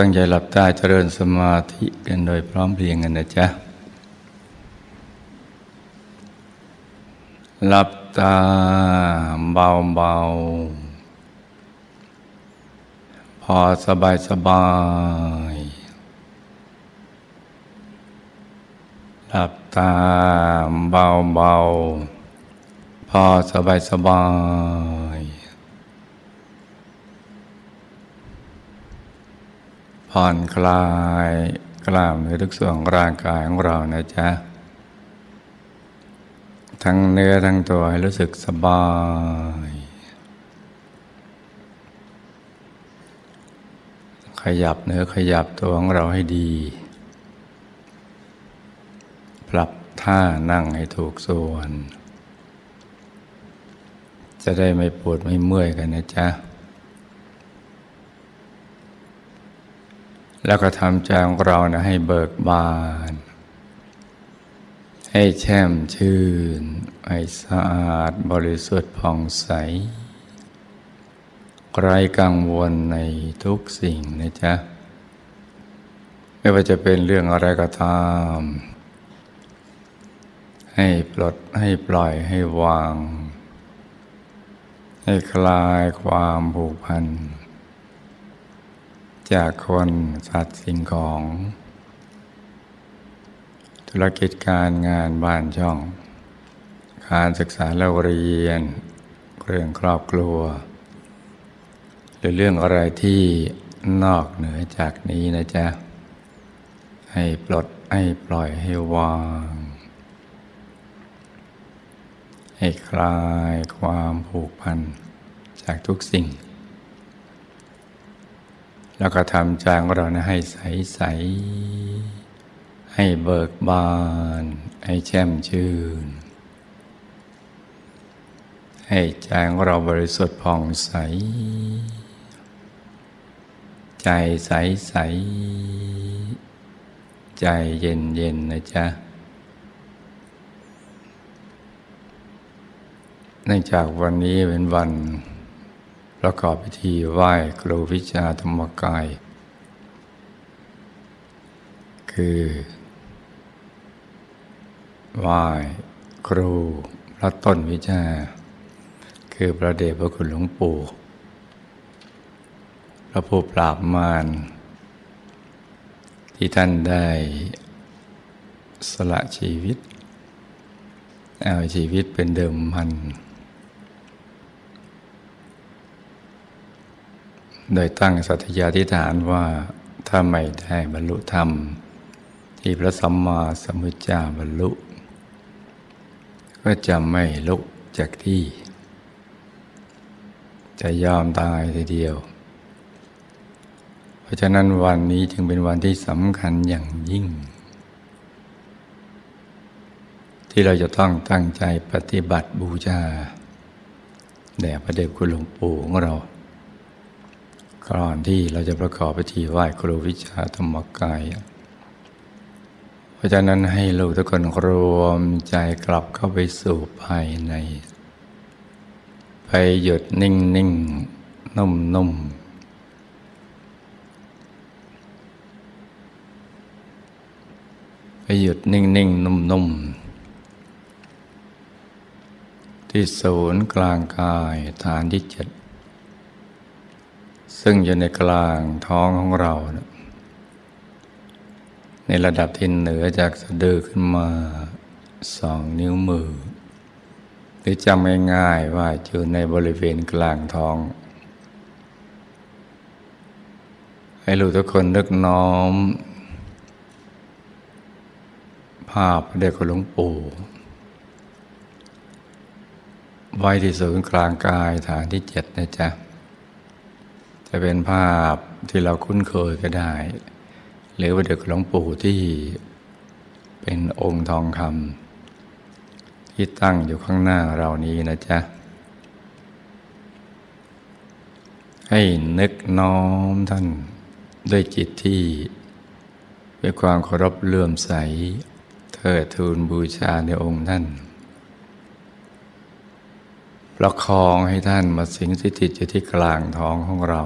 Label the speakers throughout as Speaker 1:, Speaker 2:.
Speaker 1: ตั้งใจหลับตาเจริญสมาธิกันโดยพร้อมเพรียงกันนะจ๊ะ หลับตาเบาเบาพอสบายสบาย หลับตาเบาเบาพอสบายสบาย ผ่อนคลายกล้ามเนื้อทุกส่วนของร่างกายของเรานะจ๊ะ ทั้งเนื้อทั้งตัวให้รู้สึกสบาย ขยับเนื้อขยับตัวของเราให้ดี ปรับท่านั่งให้ถูกส่วน จะได้ไม่ปวดไม่เมื่อยกันนะจ๊ะ แล้วก็ทำใจของเรานะให้เบิกบาน ให้แช่มชื่น ให้สะอาดบริสุทธิ์ผ่องใสไร้กังวลในทุกสิ่งนะจ๊ะ ไม่ว่าจะเป็นเรื่องอะไรก็ตาม ให้ปลดให้ปล่อยให้วาง ให้คลายความผูกพัน จากคนสัตว์สิ่งของ ธุรกิจการงานบ้านช่อง การศึกษาเล่าเรียน เรื่องครอบครัว หรือเรื่องอะไรที่นอกเหนือจากนี้นะจ๊ะ ให้ปลดให้ปล่อยให้วาง ให้คลายความผูกพันจากทุกสิ่ง แล้วก็ทำใจของเรานะให้ใสใส ให้เบิกบาน ให้แช่มชื่น ให้ใจของเราบริสุทธิ์ผ่องใส ใจใสใส ใจเย็นเย็นนะจ๊ะเนื่องจากวันนี้เป็นวัน ประกอบพิธีไหว้ครูวิชาธรรมกาย คือ ไหว้ครูพระต้นวิชา คือพระเดชพระคุณหลวงปู่ พระผู้ปราบมารที่ท่านได้สละชีวิต เอาชีวิตเป็นเดิมพัน โดยตั้งสัตยาธิฐานว่าถ้าไม่ได้บรรลุธรรม ที่พระสัมมาสัมพุทธเจ้าบรรลุ ก็จะไม่ลุกจากที่ จะยอมตายทีเดียว เพราะฉะนั้นวันนี้จึงเป็นวันที่สำคัญอย่างยิ่ง ที่เราจะต้องตั้งใจปฏิบัติบูชาแด่พระเดชคุณหลวงปู่ของเรา ก่อนที่เราจะประกอบพิธีไหว้ครูวิชาธรรมกาย เพราะฉะนั้นให้ลูกทุกคนรวมใจกลับเข้าไปสู่ภายใน ไปหยุดนิ่งนิ่งนุ่มนุ่มไปหยุดนิ่งนิ่งนุ่มนุ่มที่ศูนย์กลางกายฐานที่เจ็ด ซึ่งอยู่ในกลางท้องของเรานะในระดับที่เหนือจากสะดือขึ้นมาสองนิ้วมือ หรือจำง่ายๆว่าอยู่ในบริเวณกลางท้อง ให้รู้ทุกคนนึกน้อม ภาพเดชคุณหลวงปู่ไว้ที่ศูนย์กลางกายฐานที่เจ็ดนะจ๊ะ จะเป็นภาพที่เราคุ้นเคยก็ได้ หรือว่าเด็กหลวงปู่ที่เป็นองค์ทองคำที่ตั้งอยู่ข้างหน้าเรานี้นะจ๊ะ ให้นึกน้อมท่านด้วยจิตที่เป็นความเคารพเลื่อมใส เทิดทูนบูชาในองค์ท่าน ประคองให้ท่านมาสิงสถิตอยู่ที่กลางท้องของเรา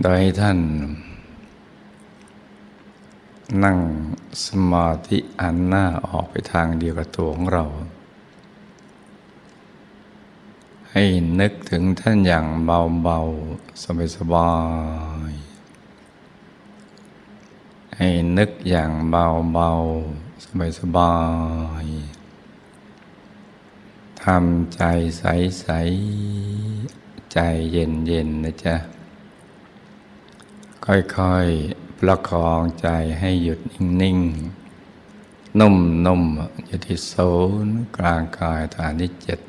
Speaker 1: โดยให้ท่าน นั่งสมาธิอันหน้าออกไปทางเดียวกับตัวของเรา ให้นึกถึงท่านอย่างเบาๆ สบายๆให้นึกอย่างเบาๆ สบายๆ ทำใจใสๆใจเย็นๆนะจ๊ะ ค่อยๆ ประคองใจให้หยุดนิ่งๆ นุ่มๆ อยู่ที่ศูนย์กลางกายฐานที่เจ็ด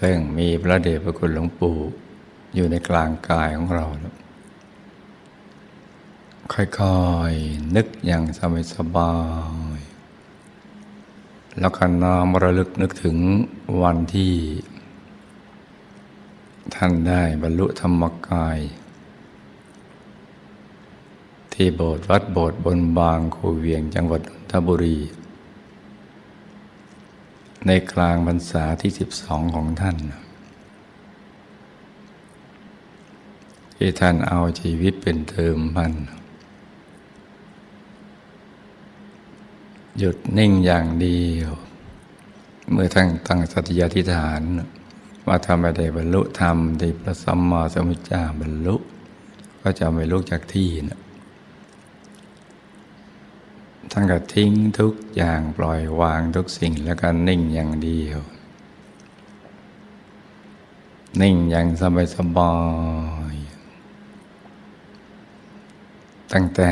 Speaker 1: ซึ่งมีพระเดชพระคุณหลวงปู่อยู่ในกลางกายของเรา ค่อยๆ นึกอย่างสบาย แล้วก็น้อมระลึกนึกถึงวันที่ ท่านได้บรรลุธรรมกาย ที่โบสถ์วัดโบสถ์บนบางคูเวียงจังหวัดนนทบุรี ในกลางพรรษาที่ 12 ของท่าน ที่ท่านเอาชีวิตเป็นเทิมพัน หยุดนิ่งอย่างเดียว เมื่อท่านตั้งสัตยาธิฐาน ว่าถ้าไมได้บรรลุธรรมที่พระสัมมาสัมพุทธเจ้าบรรลุ ก็จะไม่ลุกจากที่นะท่านก็ทิ้งทุกอย่างปล่อยวางทุกสิ่งแล้วก็นิ่งอย่างเดียว นิ่งอย่างสบายสบายตั้งแต่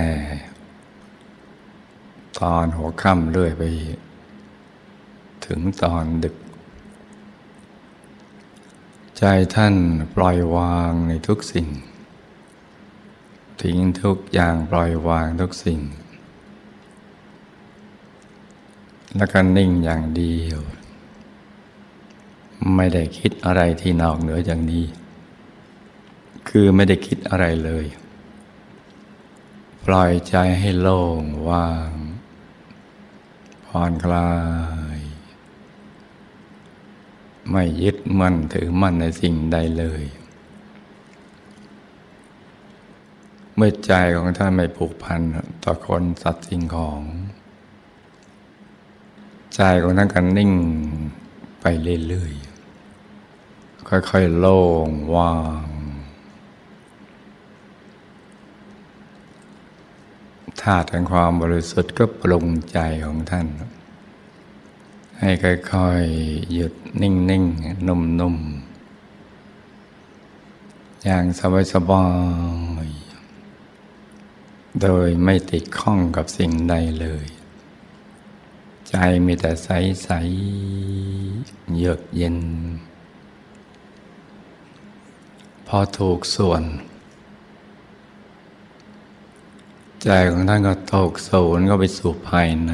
Speaker 1: ตอนหัวค่ำเรื่อยไป ถึงตอนดึก ใจท่านปล่อยวางในทุกสิ่ง ทิ้งทุกอย่างปล่อยวางทุกสิ่ง แล้วก็นิ่งอย่างเดียว ไม่ได้คิดอะไรที่นอกเหนือจากนี้ คือไม่ได้คิดอะไรเลยปล่อยใจให้โล่งว่าง ผ่อนคลาย ไม่ยึดมั่นถือมั่นในสิ่งใดเลย เมื่อใจของท่านไม่ผูกพันต่อคนสัตว์สิ่งของ ใจของท่านก็นิ่งไปเรื่อยๆค่อยๆโล่งว่าง ธาตุแห่งความบริสุทธิ์ก็ปรุงใจของท่าน ให้ค่อยๆ หยุดนิ่งๆ นุ่มๆ อย่างสบายๆ โดยไม่ติดข้องกับสิ่งใดเลย ใจมีแต่ใสๆ เยือกเย็น พอถูกส่วน ใจของท่านก็ตกศูนย์ก็ไปสู่ภายใน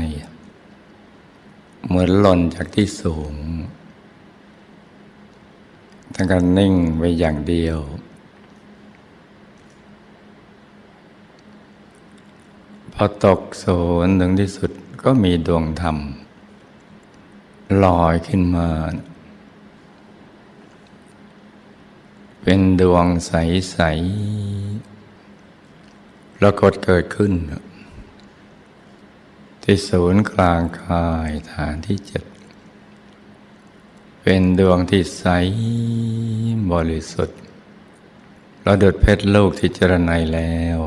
Speaker 1: เหมือนหล่นจากที่สูงท่านก็นิ่งไปอย่างเดียว พอตกศูนย์ถึงที่สุดก็มีดวงธรรมลอยขึ้นมา เป็นดวงใส ๆ ปรากฏเกิดขึ้น ที่ศูนย์กลางกายฐานที่เจ็ดเป็นดวงที่ใสบริสุทธิ์ระดุดเพชรโลกที่เจรไนแล้ว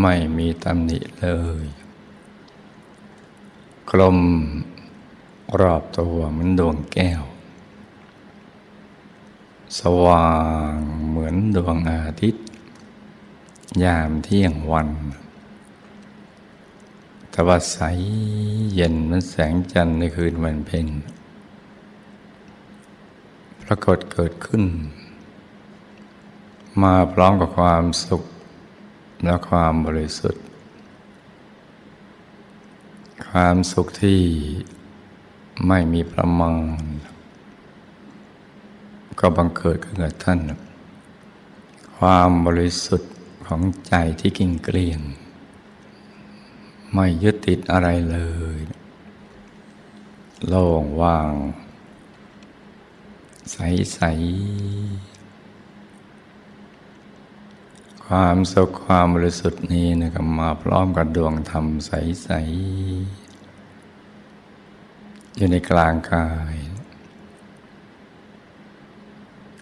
Speaker 1: ไม่มีตำหนิเลย กลมรอบตัวเหมือนดวงแก้ว สว่างเหมือนดวงอาทิตย์ ยามเที่ยงวันแต่ว่าใสเย็นมือนแสงจันทร์ในคืนวันเพ็ญปรากฏเกิดขึ้น มาพร้อมกับความสุขและความบริสุทธิ์ ความสุขที่ไม่มีประมาณก็บังเกิดขึ้นกับท่าน ความบริสุทธิ์ ของใจที่กิ่งเกลียง ไม่ยึดติดอะไรเลย โล่งว่าง ใสๆคความสุขความบริสุทธิ์นี้นะครับมาพร้อมกับดวงธรรมใส ๆ อยู่ในกลางกาย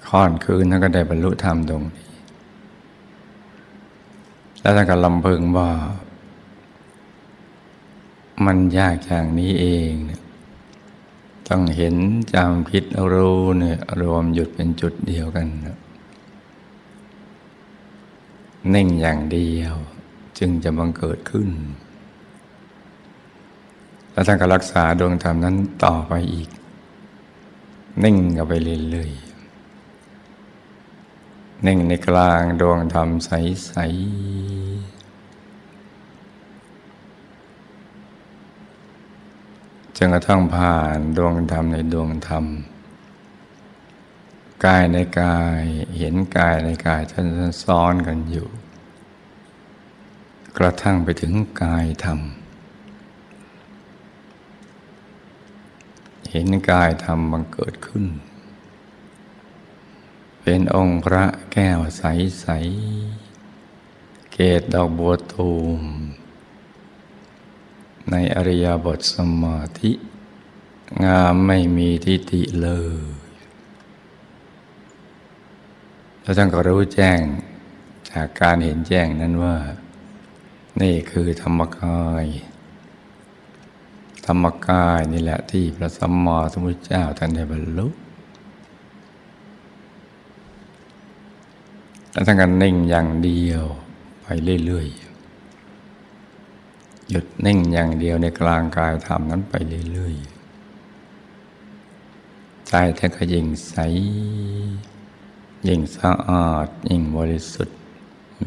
Speaker 1: ค่อนคืนท่านก็ได้บรรลุธรรมตรงนี้ แล้วท่านก็ลำพึงว่า มันยากอย่างนี้เองเนี่ยต้องเห็นจำคิดรู้เนี่ยรวมหยุดเป็นจุดเดียวกันนะนิ่งอย่างเดียว จึงจะบังเกิดขึ้น แล้วท่านก็รักษาดวงธรรมนั้นต่อไปอีก นิ่งกันไปเรื่อยๆ นิ่งในกลางดวงธรรมใส ๆจนกระทั่งผ่านดวงธรรมในดวงธรรม กายในกายเห็นกายในกายท่านซ้อนกันอยู่ กระทั่งไปถึงกายธรรม เห็นกายธรรมบังเกิดขึ้น เป็นองค์พระแก้วใสๆเกตดอกบัวตูม ในอริยบทสมาธิ งามไม่มีทิฏฐิเลยแล้วท่านก็รู้แจ้งจากการเห็นแจ้งนั้นว่า นี่คือธรรมกาย ธรรมกายนี่แหละที่พระสัมมาสัมพุทธเจ้าท่านได้บรรลุ แล้วท่านก็นิ่งอย่างเดียวไปเรื่อยๆ หยุดนิ่งอย่างเดียวในกลางกายธรรมนั้นไปเรื่อยๆ ใจท่านก็ยิ่งใส ยิ่งสะอาด ยิ่งบริสุทธิ์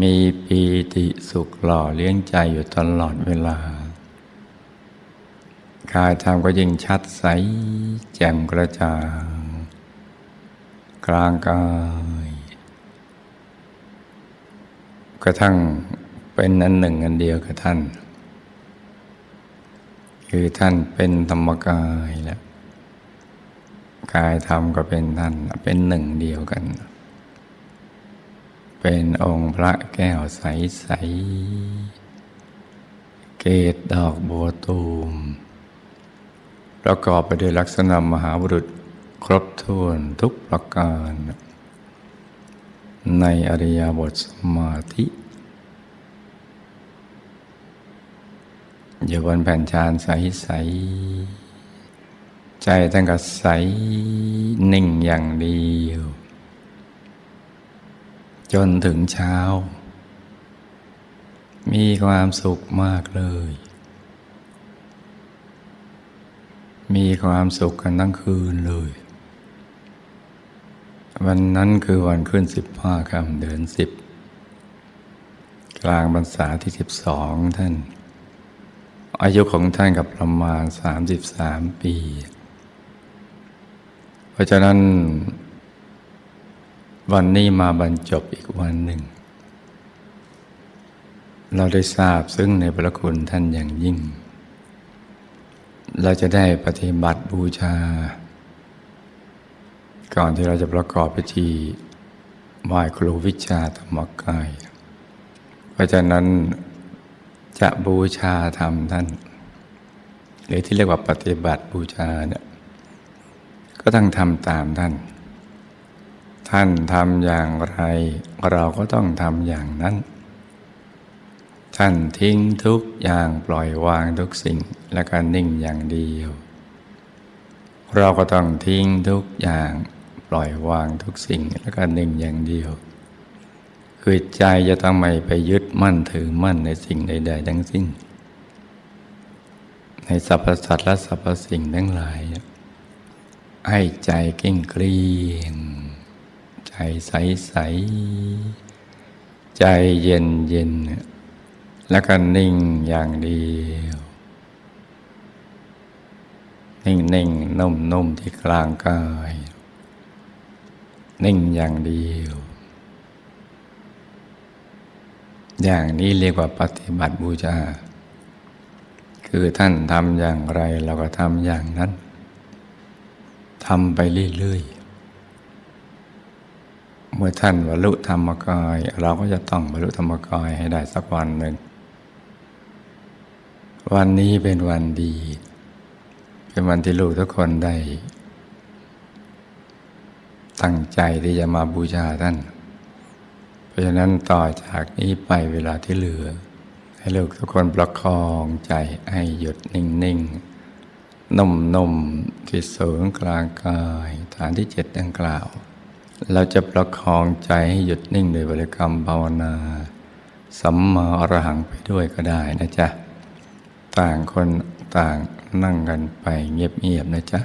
Speaker 1: มีปีติสุขหล่อเลี้ยงใจอยู่ตลอดเวลากายธรรมก็ยิ่งชัดใส แจ่มกระจ่างกลางกาย กระทั่งเป็นอันหนึ่งอันเดียวกับท่าน คือท่านเป็นธรรมกายแล้วกายธรรมก็เป็นท่านเป็นหนึ่งเดียวกัน เป็นองค์พระแก้วใส ๆ เกตดอกบัวตูม ประกอบไปด้วยลักษณะมหาบุรุษครบถ้วนทุกประการ ในอริยบทสมาธิอยู่บนแผ่นชานใสๆใจตั้งกับใสนิ่งอย่างเดียว จนถึงเช้า มีความสุขมากเลย มีความสุขกันทั้งคืนเลย วันนั้นคือวันขึ้นสิบห้าคำเดือนสิบกลางพรรษาที่สิบสองท่าน อายุของท่านกับประมาณสามสิบสามปี เพราะฉะนั้น วันนี้มาบรรจบอีกวันหนึ่ง เราได้ทราบซึ่งในพระคุณท่านอย่างยิ่ง เราจะได้ปฏิบัติบูชา ก่อนที่เราจะประกอบพิธีไหว้ครูวิชาธรรมกาย เพราะฉะนั้นจะบูชาธรรมท่าน หรือที่เรียกว่าปฏิบัติบูชาเนี่ยก็ต้องทำตามท่าน ท่านทำอย่างไร เราก็ต้องทำอย่างนั้น ท่านทิ้งทุกอย่างปล่อยวางทุกสิ่งและก็นิ่งอย่างเดียว เราก็ต้องทิ้งทุกอย่าง ล่อยวางทุกสิ่งแล้วก็นิ่งอย่างเดียว คือใจจะต้องไม่ไปยึดมั่นถือมั่นในสิ่งใด ๆ ทั้งสิ้น ในสรรพสัตว์และสรรพสิ่งทั้งหลาย ให้ใจเก่งเกลียงใจใสใสใจเย็นเย็นแล้วก็นิ่งอย่างเดียว นิ่งนิ่งนุ่มนุ่มที่กลางกาย นิ่งอย่างเดียว อย่างนี้เรียกว่าปฏิบัติบูชา คือท่านทำอย่างไรเราก็ทำอย่างนั้นทำไปเรื่อยเมื่อท่านบรรลุธรรมกาย เราก็จะต้องบรรลุธรรมกายให้ได้สักวันหนึ่ง วันนี้เป็นวันดี เป็นวันที่ลูกทุกคนได้ ตั้งใจที่จะมาบูชาท่าน เพราะฉะนั้นต่อจากนี้ไปเวลาที่เหลือ ให้ลูกทุกคนประคองใจให้หยุดนิ่งๆนุ่มๆที่ศูนย์กลางกายฐานที่เจ็ดดังกล่าว เราจะประคองใจให้หยุดนิ่งโดยบริกรรมภาวนาสัมมาอรหังไปด้วยก็ได้นะจ๊ะ ต่างคนต่างนั่งกันไปเงียบๆนะจ๊ะ